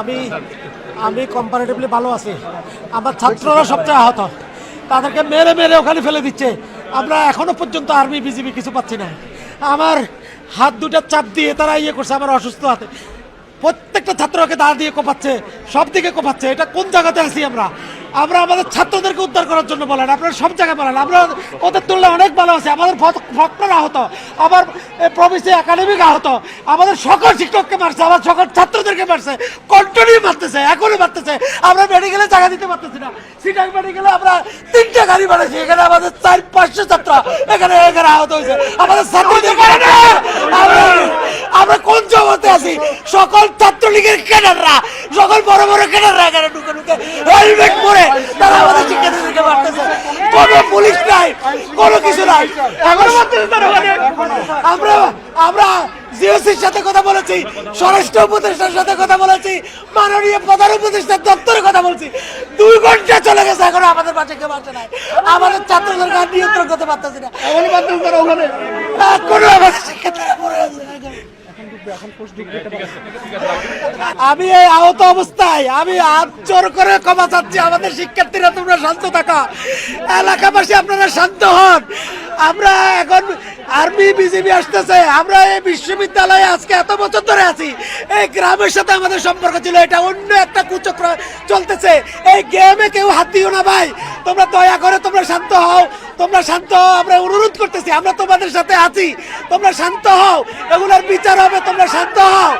আমি আমি কম্পারেটিভলি ভালো আছি। আমার ছাত্ররা সবচেয়ে আহত। তাদেরকে মেরে মেরে ওখানে ফেলে দিচ্ছে। আমরা এখনও পর্যন্ত আর্মি বিজিবি কিছু পাচ্ছি না। আমার হাত দুটা চাপ দিয়ে তারা ইয়ে করছে, আমার অসুস্থ হাতে। প্রত্যেকটা ছাত্রকে দাঁড় দিয়ে কোপাচ্ছে, সব দিকে কোপাচ্ছে। এটা কোন জায়গাতে আছি আমরা? আমরা আমাদের ছাত্রদেরকে উদ্ধার করার জন্য বলেন, আপনারা সব জায়গায় বলেন। আমরা ওদের তুলনায় অনেক ভালো আছে। আমাদের ভক্তরা আহত আমার প্রভিসি একাডেমিক আহত। আমাদের সকল শিক্ষককে মারছে আমার সকল ছাত্রদেরকে মারছে। কন্টিনিউ মারতেছে, এখনই মারতেছে। আমরা মেডিকেলে জায়গা দিতে পারতেছি না। সিটাং মেডিকেলে আমরা তিনটা গাড়ি বানাইছি। এখানে আমাদের চার, পাঁচশো ছাত্র, এখানে এখানে আহত হয়েছে। আমাদের কোন আছি। সকল ছাত্রলীগের ক্যাডাররা সকল বড় বড় ক্যাডাররা এখানে ঢুকে ঢুকে হেলমেট পরে তারা আমাদের শিক্ষার্থীদেরকে মারতেছে কোনো পুলিশ নাই কোনো কিছু নাই। এখনও। আমরা আমরা জিওসির সাথে কথা বলেছি স্বরাষ্ট্র উপদেষ্টার সাথে কথা বলেছি মাননীয় প্রধান উপদেষ্টার দপ্তরে কথা বলছি। দুই ঘণ্টা চলে গেছে এখনও আমাদের বাচ্চা কেউ বাচ্চা নাই। আমাদের ছাত্রদেরকে আর নিয়ন্ত্রণ করতে পারতেছি না। মারতেছে তারা ওখানে এখনও আমাদের শিক্ষার্থীরা পড়ে আছে এখানে। আমি এই আহত অবস্থায় আমি হাত জোর করে ক্ষমা চাচ্ছি আমাদের শিক্ষার্থীরা তোমরা শান্ত থাকা। এলাকাবাসী আপনারা শান্ত হন। আমরা এখন আর্মি বিজেপি আসতেছে। আমরা এই বিশ্ববিদ্যালয়ে আজকে এত বছর ধরে আছি। এই গ্রামের সাথে আমাদের সম্পর্ক ছিল এটা অন্য একটা কুচক্র চলতেছে। এই গেমে কেউ হাত দিও না ভাই। তোমরা দয়া করে তোমরা শান্ত হও। তোমরা শান্ত হও, আমরা অনুরোধ করতেছি, আমরা তোমাদের সাথে আছি। তোমরা শান্ত হও, এগুলোর বিচার হবে, তোমরা শান্ত হও।